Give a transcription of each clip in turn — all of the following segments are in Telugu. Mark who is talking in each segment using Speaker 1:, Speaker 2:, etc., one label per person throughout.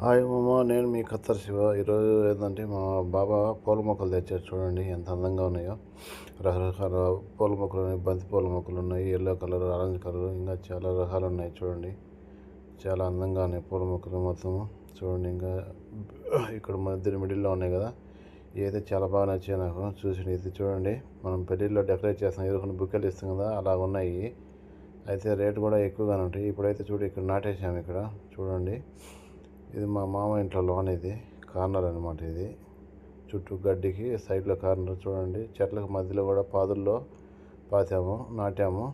Speaker 1: హాయ్ మామ నేను మీ ఖత్తర్ శివ. ఈరోజు ఏంటంటే మా బాబా పూల మొక్కలు తెచ్చారు చూడండి ఎంత అందంగా ఉన్నాయో. రకరకాల పూల మొక్కలు ఉన్నాయి బంతి పూల మొక్కలు ఉన్నాయి ఎల్లో కలర్ ఆరెంజ్ కలర్ ఇంకా చాలా రకాలు ఉన్నాయి చూడండి. చాలా అందంగా ఉన్నాయి పూల మొక్కలు మొత్తం. చూడండి ఇంకా ఇక్కడ మధ్య మిడిల్లో ఉన్నాయి కదా. ఇవైతే చాలా బాగా నచ్చాయి నాకు చూసిన ఇది చూడండి. మనం పెళ్ళిళ్ళలో డెకరేట్ చేస్తాం ఎదుర్కొని బుక్కెలు ఇస్తాం కదా అలా ఉన్నాయి. అయితే రేటు కూడా ఎక్కువగానే ఉంటాయి. ఇప్పుడైతే చూడు ఇక్కడ నాటేసాము ఇక్కడ చూడండి. ఇది మా మామ ఇంట్లో లోన్ ఇది కార్నర్ అనమాట ఇది. చుట్టూ గడ్డికి సైడ్లో కార్నర్ చూడండి. చెట్లకు మధ్యలో కూడా పాదుల్లో పాతాము నాటాము.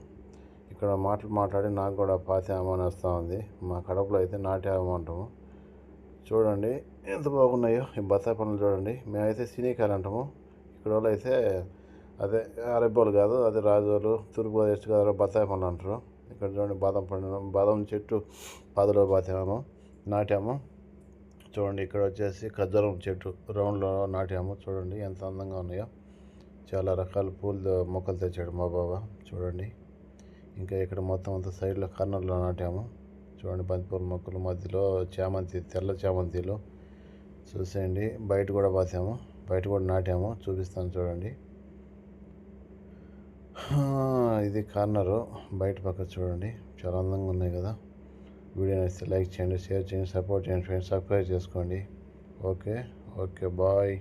Speaker 1: ఇక్కడ మాటలు మాట్లాడి నాకు కూడా పాతాము అని వస్తూ ఉంది. మా కడపలో అయితే నాటాము అంటాము. చూడండి ఎంత బాగున్నాయో ఈ బత్తాయి పనులు చూడండి. మేమైతే సినీకాయలు అంటాము. ఇక్కడ వాళ్ళు అయితే అదే అరబ్బోలు కాదు అదే రాజోలు తూర్పు వెస్ట్ గోదావరి బత్తాయి పనులు అంటారు. ఇక్కడ చూడండి బాదం పండు బాదం చెట్టు పాదులో పాతాము నాటాము. చూడండి ఇక్కడ వచ్చేసి ఖజ్జరం చెట్టు రౌండ్లో నాటాము చూడండి ఎంత అందంగా ఉన్నాయో. చాలా రకాల పూలు మొక్కలు తెచ్చాడు మా బాబా చూడండి. ఇంకా ఇక్కడ మొత్తం అంతా సైడ్లో కార్నర్లో నాటాము చూడండి బంతిపూల మొక్కలు మధ్యలో చామంతి తెల్ల చామంతిలు చూసేయండి. బయట కూడా పాసాము బయట కూడా నాటాము చూపిస్తాను చూడండి. ఇది కార్నరు బయట పక్క చూడండి చాలా అందంగా ఉన్నాయి కదా. వీడియో నచ్చితే లైక్ చేయండి షేర్ చేయండి సపోర్ట్ చేయండి ఫ్రెండ్స్ సబ్స్క్రైబ్ చేసుకోండి. Okay okay bye.